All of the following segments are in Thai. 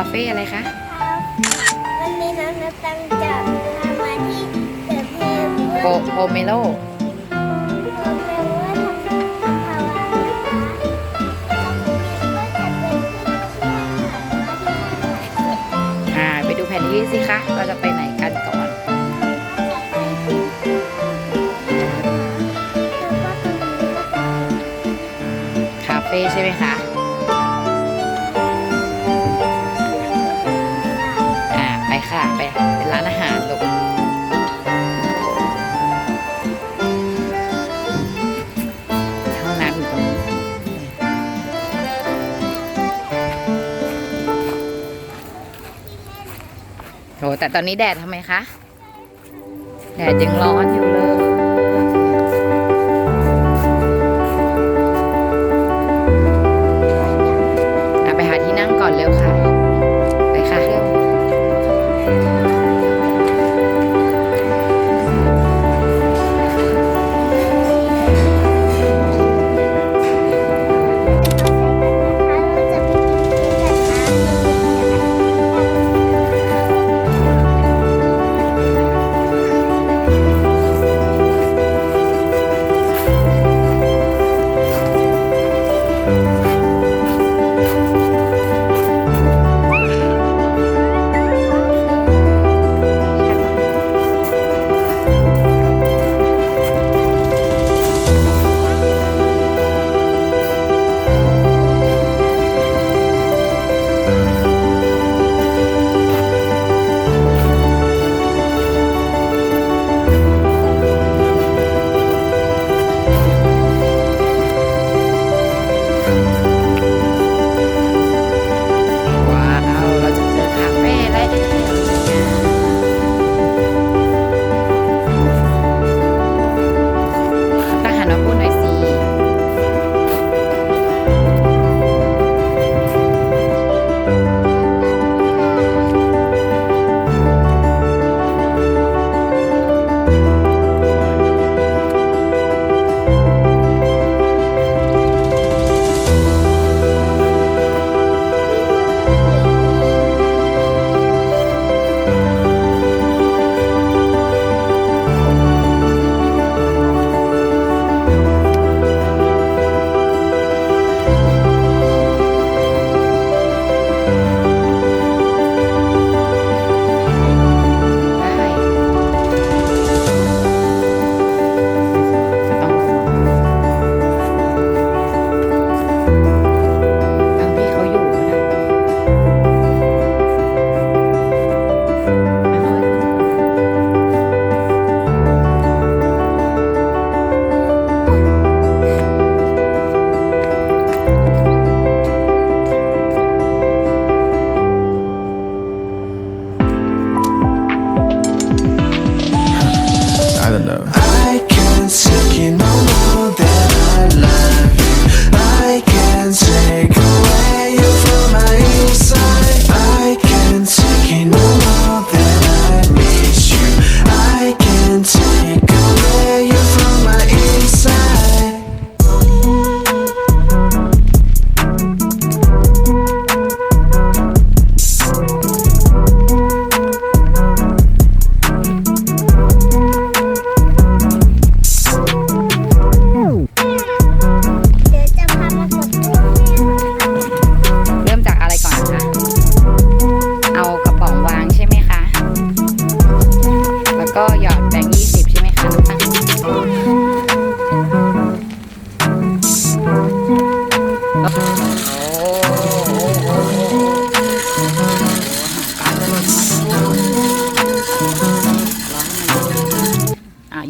าเฟ่อะไรคะวันนี้น้องนับตังจะพามาที่เดอะเพมโปโปเมโลผมแปลว่าทำภาวะนะคะก็จะเป็นที่เที่ยวค่ะอ่าไปดูแผนที่สิคะเราจะไปไหนกันก่อนคาเฟ่ใช่ไหมคะ โหแต่ตอนนี้แดดทำไมคะ แดดยังร้อนอยู่เลย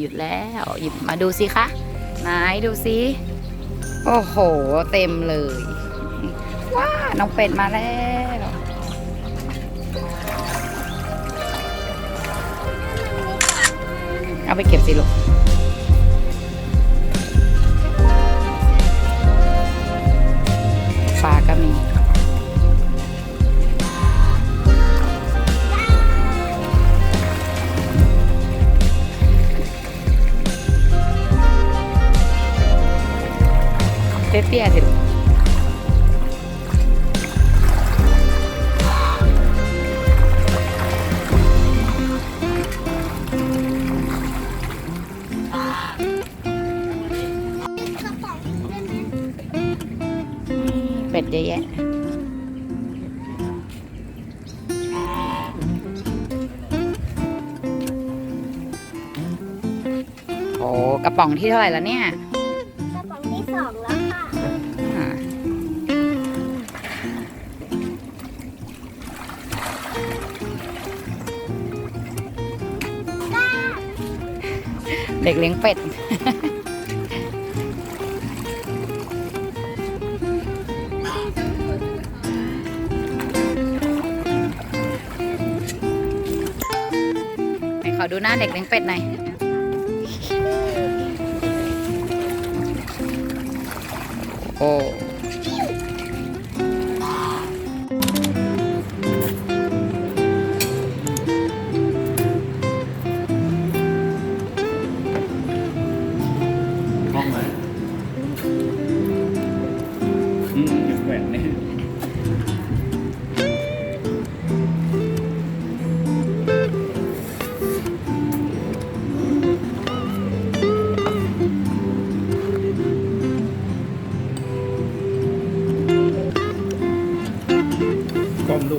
ยุดแล้ว หยิบมาดูสิคะไหนดูสิโอ้โห เต็มเลย ว้า น้องเป็ดมาแล้ว เอาไปเก็บสิลูก เป็ดเยอะแยะโอ้กระป๋องที่เท่าไหร่แล้วเนี่ย กระป๋องที่สองแล้วค่ะอ่าเด็กเลี้ยงเป็ด ขอดูหน้าเด็กเลี้ยงเป็ดหน่อยโอ้ komdu.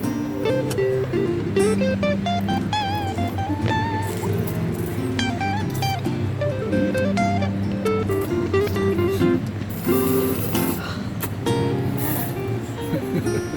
Ha ha ha.